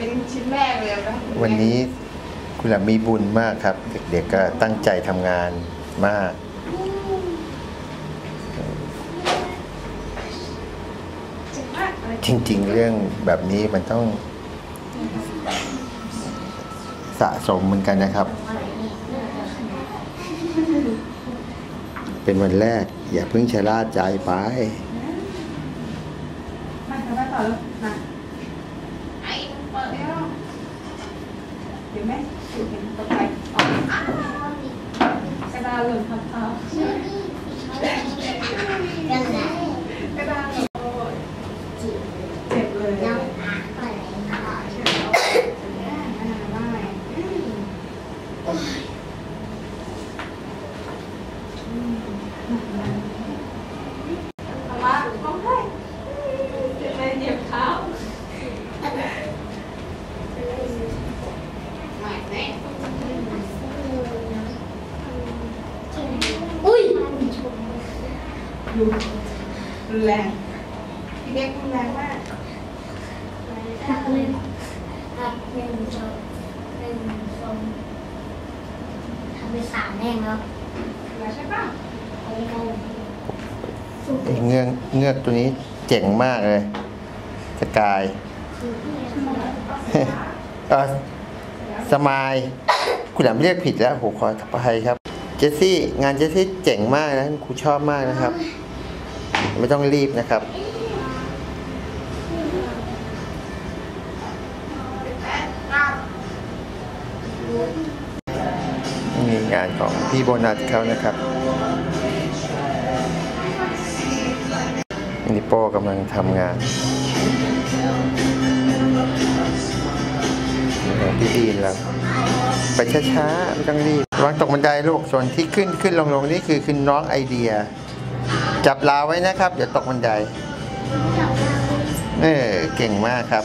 เป็นชิ้นแรกเลยนะวันนี้คุณหลามีบุญมากครับ เด็กๆก็ตั้งใจทำงานมากเจ๋งจริงๆ เรื่องแบบนี้มันต้องสะสมเหมือนกันนะครับ เป็นวันแรก อย่าเพิ่งชะล่าใจไปมาต่อแล้วมาไอ้เปิดแล้ว เดี๋ยวแม่จุดเห็นตกไปออกกระดาษหล่นทับเท้ากระดาษหล่นโอ้ยเจ็บเลยได้เอามาร้องไห้เจ็บเลยเหยียบเท้าไม่แน่ อุ้ย ดูรุนแรงพี่เด็กรุนแรงมากหักเลยหักหนึ่งสองหนึ่งสองทำไปสามแน่งแล้วแล้วใช่ป่ะโอ้โหไอ้เงือกเงือกตัวนี้เจ๋งมากเลยสกายเออสมาย คุณหลามเรียกผิดแล้วโหขออภัยครับ เจสซี่งานเจสซี่เจ๋งมากนะครูชอบมากนะครับ ไม่ต้องรีบนะครับนี่งานของพี่โบนัสเขานะครับนิโป้กำลังทำงานพี่ดีนแล้ว ไปช้าๆ ไม่ต้องรีบวางตกบันไดลูกส่วนที่ขึ้นขึ้นลงลงนี่คือคือน้องไอเดีย จับราวไว้นะครับ เดี๋ยวตกบันไดเออเก่งมากครับ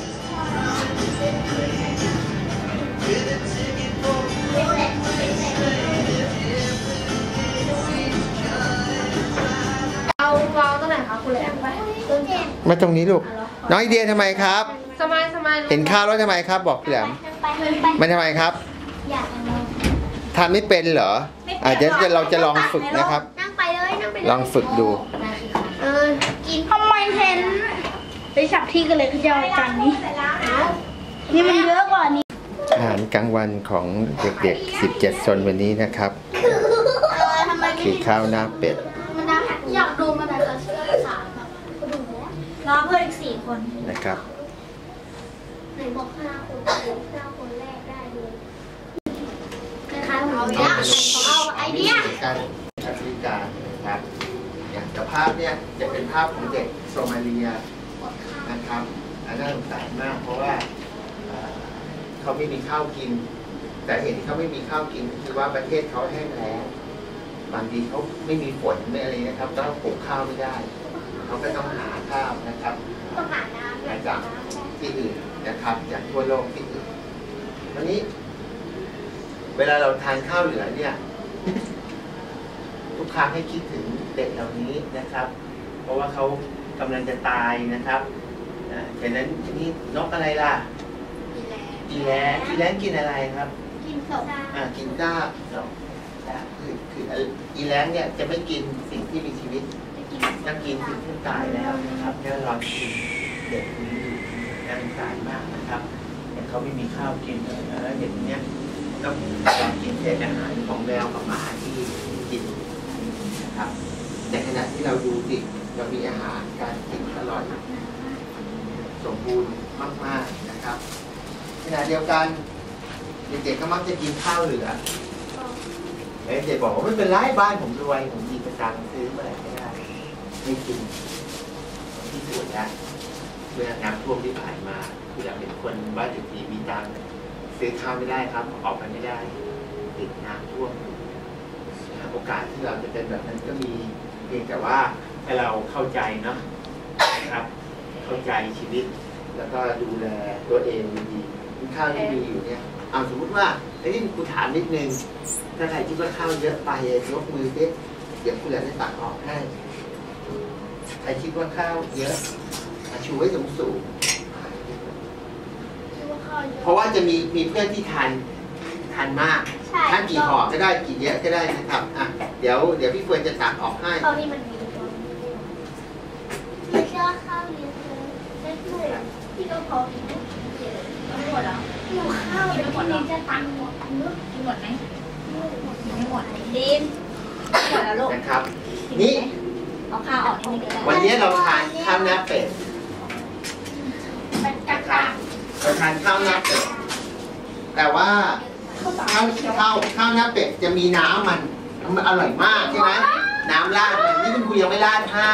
เอาวางตรงไหนคะคุณแหลมไปต้นแขนมาตรงนี้ลูก น้องไอเดียทำไมครับสบายสบายเห็นข้าวแล้วทำไมครับ บอกพี่แหลมไปไปมันทำไมครับอยากลองทำไม่เป็นเหรออาจจะเดี๋ยวเราจะลองฝึกนะครับนั่งไปเลยนั่งไปเลยลองฝึกดู เออ กินทำไมเห็นไปฉับที่กันเลยคือจะเอาจานนี้ นี่มันเยอะกว่านี้ อาหารกลางวันของเด็กๆ 17 ซนวันนี้นะครับ เออทำไมไม่คือข้าวหน้าเป็ดมันได้อยากดูมันแต่ละเชื่อสามแบบก็ดูแล้วรอเพื่อนอีกสี่คนนะครับ ไหนบอกห้าคนห้าคนแรกได้เลยคล้ายๆเอาอีกแล้วเอาไอเดีย การแอฟริกานะครับ อย่างสภาพเนี่ยจะเป็นภาพของเด็กโซมาเลียนะครับอันน่าสงสารมากเพราะว่าเขาไม่มีข้าวกิน แต่เหตุที่เขาไม่มีข้าวกินคือว่าประเทศเขาแห้งแล้งบางทีเขาไม่มีฝนไม่อะไรนะครับแล้วปลูกข้าวไม่ได้เขาก็ต้องหาข้าวนะครับหาน้ำมาจากที่อื่นนะครับจากทั่วโลกที่อื่นวันนี้ เวลาเราทานข้าวเหลือเนี่ย ทุกครั้งให้คิดถึงเด็กเหล่านี้นะครับ เพราะว่าเขากำลังจะตายนะครับอ่าฉะนั้นนี่นกอะไรล่ะอีแลงอีแลงกินอะไรครับ กินสดอ่ากินก้าบเนาะอ่าคือคืออีแลงเนี่ยจะไม่กินสิ่งที่มีชีวิตนักกินสิ่งที่ตายแล้วนะครับแค่รอกินเด็กคนนี้อยู่น่าสงสารมากนะครับแต่เขาไม่มีข้าวกินแล้วเด็กเนี้ยต้องรอกินเศษอาหารของแมวกับหมาที่กิน นะครับในขณะที่เราดูสิเรามีอาหารการกินอร่อย สมบูรณ์มาก ๆนะครับ ขณะเดียวกันเด็กๆก็มักจะกินข้าวเหลือเด็กบอกว่าไม่เป็นไรบ้านผมรวยผมมีประจำซื้อเมื่อไหร่ก็ได้ไม่จริงที่สุดนะเมื่อน้ำท่วมที่ผ่านมาคืออยากเป็นคนบ้านอยู่ดีมีตังซื้อข้าวไม่ได้ครับ ออกไปไม่ได้ ติดน้ำท่วมอยู่ โอกาสที่เราจะเป็นแบบนั้นก็มีเพียงแต่ว่าให้เราเข้าใจเนาะนะครับ เข้าใจชีวิต แล้วก็ดูแลตัวเองดีๆข้าวที่มีอยู่เนี่ยเอาสมมติว่าไอ้นี่กูถามนิดนึงถ้าใครคิดว่าข้าวเยอะไปยกมือเด็เดี๋ยวคุณจะได้ตักออกให้ใครคิดว่าข้าวเยอะอะชูไว้สูงสูงคิดว่าข้าวเพราะว่าจะมีมีเพื่อนที่ทานทานมาก ใช่ทากี่ห่อก็ได้กี่เยอะก็ได้นะครับอะเดี๋ยวเดี๋ยวพี่เฟิร์นจะตักออกให้ข้านี่มันมีไม่ชอบข้าวเยอะเลยไม่เคยพี่ก็พอกินเยอะไม่หมดแล้วหนูข้าวเป็นคนนี้จะตังหมดนึกกินหมดไหมกินไม่หมดดินหมดแล้วลูกนะครับ นี่เอาข้าวออกนิดนึงก็ได้วันนี้เราทานข้าวหน้าเป็ดเป็นกระครับกาเราทานข้าวหน้าเป็ดแต่ว่า ข้าวข้าวข้าวหน้าเป็ดจะมีน้ำมันมันอร่อยมากใช่ไหมน้ำราดมันนี่คุณครูยังไม่ราดให้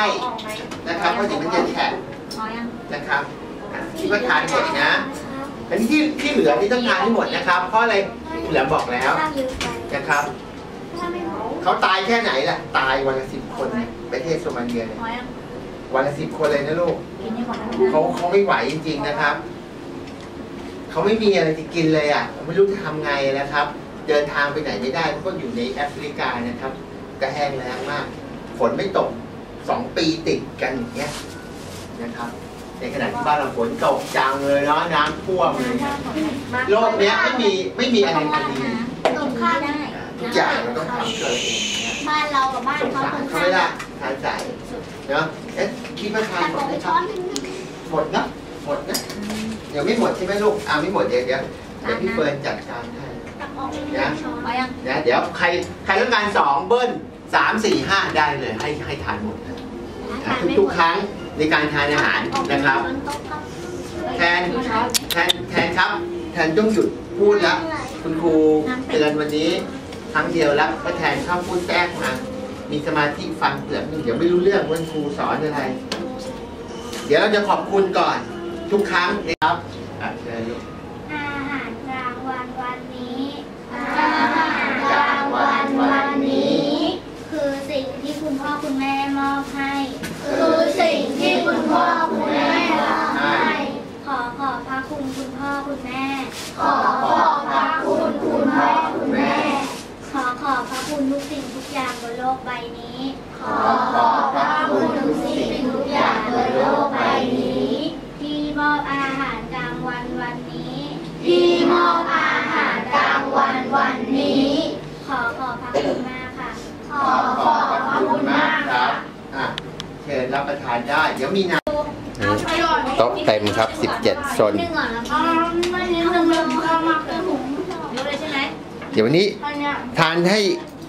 นะครับเพราะเดี๋ยวมันจะแฉะพอยังนะครับอะคิดว่าทานหมดนะอันนี้ที่ที่เหลือนี่ต้องทานให้หมดนะครับ เพราะอะไรคุณเหลือบอกแล้วข้าวเยอะไปนะครับถ้าไม่หมดเขาตายแค่ไหนล่ะ ตายวันละสิบคนประเทศโซมาเลียเนี่ยพอยังวันละสิบคนเลยนะลูกกินให้หมดแล้วเขาเขาไม่ไหวจริงๆนะครับ เขาไม่มีอะไรจะกินเลยอะไม่รู้จะทำไงนะครับ เดินทางไปไหนไม่ได้เพราะอยู่ในแอฟริกานะครับก็แห้งแล้งมาก ฝนไม่ตกสองปีติดกันอย่างเงี้ยนะครับ ในขณะที่บ้านเราฝนตกจังเลยเนาะน้ำท่วมเลยเนี่ยโลกเนี้ยไม่มีไม่มีอะไรมันดีตรงข้ามได้อ่าทุกอย่างเราต้องทำเกิดเองเนี่ยบ้านเรากับบ้านสงเขาสาตรรงเขาข้าไม่มละทานใจเนาะเอ๊ะคิดว่าทานตักหมอดอกไหมไปคช้รัอบนหนึงหมดนะหมดนะ เดี๋ยวไม่หมดใช่ไหมลูกอ่าไม่หมดเดี๋ยวเดี๋ยวเดี๋ยวพี่เฟิร์นจัดการให้ตักออกไปหนึ่งช้อนพอยังนะเดี๋ยวใครใครต้องการสองเบิ้ลสามสี่ห้าได้เลยให้ให้ทานหมดเลยนะทุกๆครั้งในการทานอาหารนะครับ แทนแทนแทนครับ แทนต้องหยุดพูดแล้วคุณครูเตือนวันนี้ครั้งเดียวแล้วก็แทนเข้าพูดแทรกมา มีสมาธิฟังเปลือกหนึ่งเดี๋ยวไม่รู้เรื่องว่าครูสอนอะไร เดี๋ยวเราจะขอบคุณก่อน ทุกครั้งนะครับอะเชิญลูกอาหารกลางวันวันนี้ อาหารกลางวันวันนี้ คือสิ่งที่คุณพ่อคุณแม่มอบให้ คือสิ่งที่คุณพ่อคุณแม่มอบให้ ขอขอบพระคุณคุณพ่อคุณแม่ ขอขอบพระคุณคุณพ่อคุณแม่ ขอขอบพระคุณทุกสิ่งทุกอย่างบนโลกใบนี้ ขอขอบพระานได้ เดี๋ยวมีน้เอาไปก่อนำโต๊ะเต็มครับ 17ซนหนึ่งก่อนแล้วก็ไม่นิดนึงเลยเอามาเป็นหุงยกเลยใช่ไหมเดี๋ยววันนี้อันเนี้ยทานให้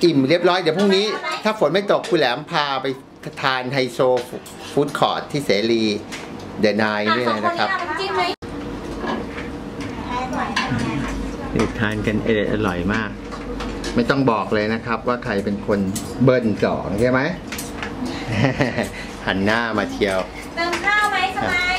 อิ่มเรียบร้อย เดี๋ยวพรุ่งนี้ ถ้าฝนไม่ตกคุณแหลมพาไปทานไฮโซฟู้ดคอร์ทที่เสรีเดนายด้วยนะครับจิ้มไหมนี่ทานกันเอร่อยอร่อยมาก ไม่ต้องบอกเลยนะครับว่าใครเป็นคนเบิ้ลสองใช่ไหม หันหน้ามาเที่ยว เติมข้าวไหมสบาย